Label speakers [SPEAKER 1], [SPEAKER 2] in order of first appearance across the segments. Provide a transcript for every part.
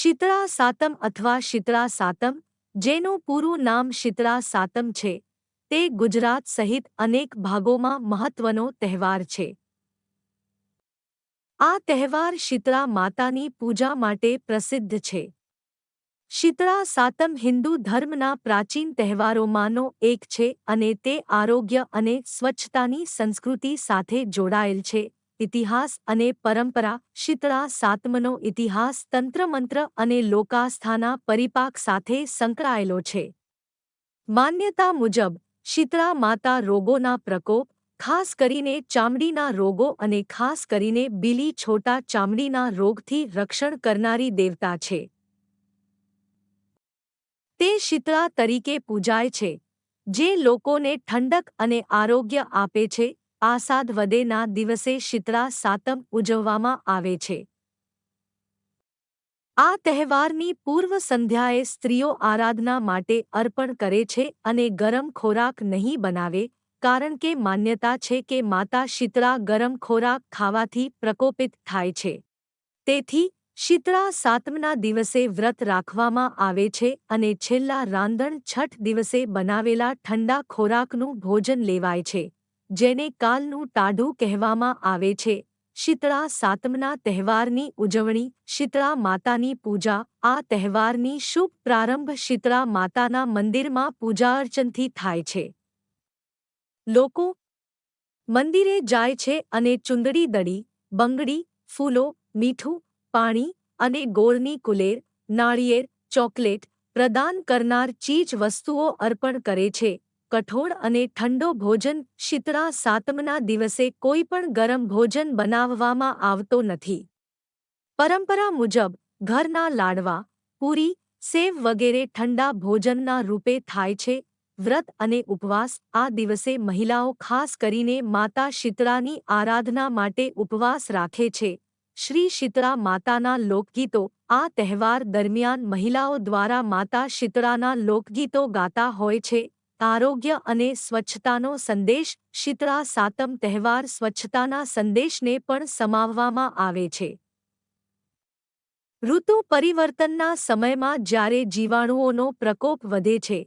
[SPEAKER 1] શીતળા સાતમ અથવા શીતળા સાતમ જેનું પૂરું નામ શીતળા સાતમ છે, તે ગુજરાત સહિત અનેક ભાગોમાં મહત્વનો તહેવાર છે. આ તહેવાર શીતળા માતાની પૂજા માટે પ્રસિદ્ધ છે. શીતળા સાતમ હિન્દુ ધર્મના પ્રાચીન તહેવારોમાંનો એક છે અને તે આરોગ્ય અને સ્વચ્છતાની સંસ્કૃતિ સાથે જોડાયેલ છે. ઇતિહાસ અને પરંપરા, શીતળા સાતમનો ઇતિહાસ તંત્રમંત્ર અને લોકાસ્થાના પરિપાક સાથે સંકળાયેલો છે. માન્યતા મુજબ, શીતળા માતા રોગોના પ્રકોપ, ખાસ કરીને ચામડીના રોગો અને ખાસ કરીને બીલી છોટા ચામડીના રોગથી રક્ષણ કરનારી દેવતા છે. તે શીતળા તરીકે પૂજાય છે, જે લોકોને ઠંડક અને આરોગ્ય આપે છે આસાદ વદેના દિવસે શીતળા સાતમ ઉજવવામાં આવે છે. આ તહેવારની પૂર્વ સંધ્યાએ સ્ત્રીઓ આરાધના માટે અર્પણ કરે છે અને ગરમ ખોરાક નહીં બનાવે, કારણ કે માન્યતા છે કે માતા શીતળા ગરમ ખોરાક ખાવાથી પ્રકોપિત થાય છે. તેથી, શીતળા સાતમના દિવસે વ્રત રાખવામાં આવે છે અને છેલ્લા રાંધણ છઠ દિવસે બનાવેલા ઠંડા ખોરાકનું ભોજન લેવાય છે. જેને કાલનું ટાઢું કહેવામાં આવે છે. શીતળા સાતમના તહેવારની ઉજવણી, શીતળા માતાની પૂજા, આ તહેવારની શુભ પ્રારંભ શીતળા માતાના મંદિરમાં પૂજા અર્ચનથી થાય છે. લોકો મંદિરે જાય છે અને ચુંદડી દડી બંગડી, ફૂલો, મીઠું, પાણી અને ગોળની કુલેર, નાળિયેર, ચોકલેટ પ્રદાન કરનાર ચીજ વસ્તુઓ અર્પણ કરે છે. કઠોળ અને ઠંડો ભોજન શીતળા સાતમના દિવસે કોઈ પણ ગરમ ભોજન બનાવવામાં આવતો નથી. પરંપરા મુજબ, ઘરના લાડવા, પૂરી, સેવ વગેરે ઠંડા ભોજનના રૂપે થાય છે, વ્રત અને ઉપવાસ. આ દિવસે મહિલાઓ ખાસ કરીને માતા શીતળાની આરાધના માટે ઉપવાસ રાખે છે. શ્રી શીતળા માતાના લોકગીતો. આ તહેવાર દરમિયાન મહિલાઓ દ્વારા માતા શીતળાના લોકગીતો ગાતા હોય છે. આરોગ્ય અને સ્વચ્છતાનો સંદેશ શીતળા સાતમ તહેવાર સ્વચ્છતાના સંદેશને પણ સમાવવામાં આવે છે. ઋતુ પરિવર્તનના સમયમાં જ્યારે જીવાણુઓનો પ્રકોપ વધે છે,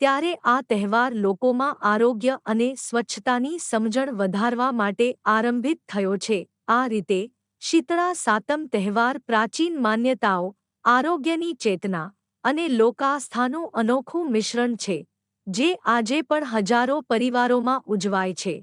[SPEAKER 1] ત્યારે આ તહેવાર લોકોમાં આરોગ્ય અને સ્વચ્છતાની સમજણ વધારવા માટે આરંભિત થયો છે. આ રીતે શીતળા સાતમ તહેવાર પ્રાચીન માન્યતાઓ, આરોગ્યની ચેતના અને લોકાસ્થાનું અનોખું મિશ્રણ છે. જે આજે પણ હજારો પરિવારોમાં ઉજવાય છે.